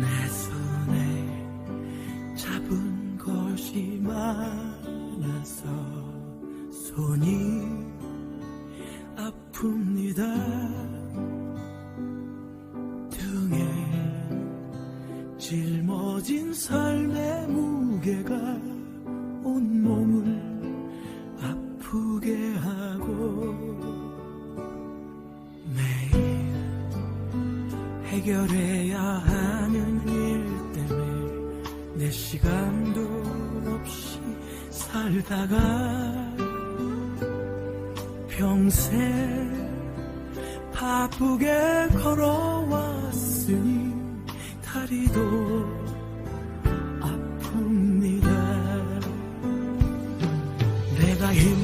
내 손에 잡은 것이 많아서 손이 해결해야 하는 일 때문에 내 시간도 없이 살다가 평생 바쁘게 걸어왔으니 다리도 아픕니다. 내가 힘들고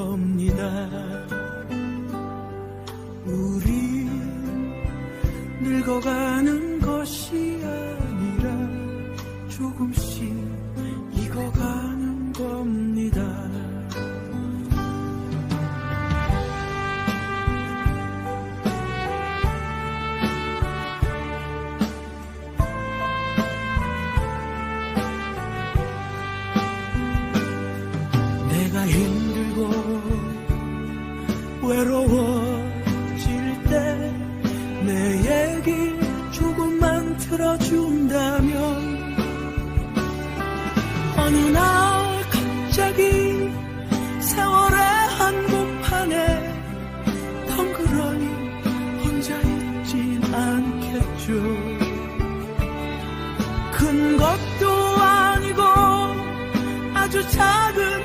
겁니다. 우리 늙어가는 것이 아니라 조금씩 조금만 들어준다면 어느 날 갑자기 세월의 한복판에 덩그러니 혼자 있진 않겠죠. 큰 것도 아니고 아주 작은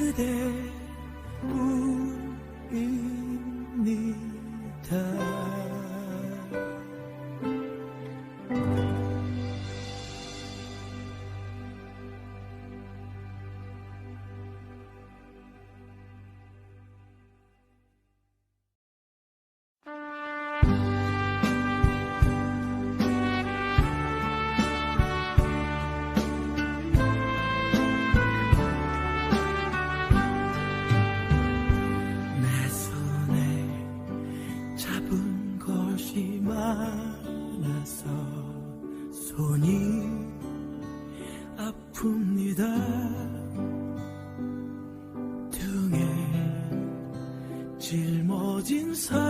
그대뿐입니다. 보니 아픕니다. 등에 짊어진 사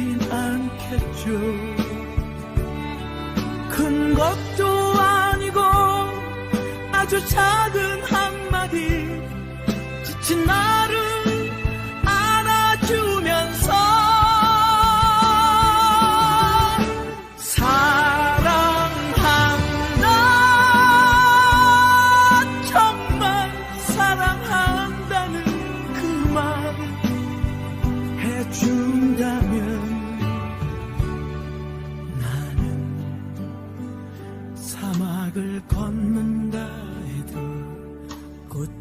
있진 않겠죠. 큰 것도 아니고 아주 작은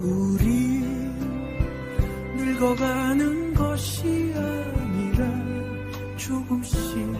우리 늙어가는 것이 아니라 조금씩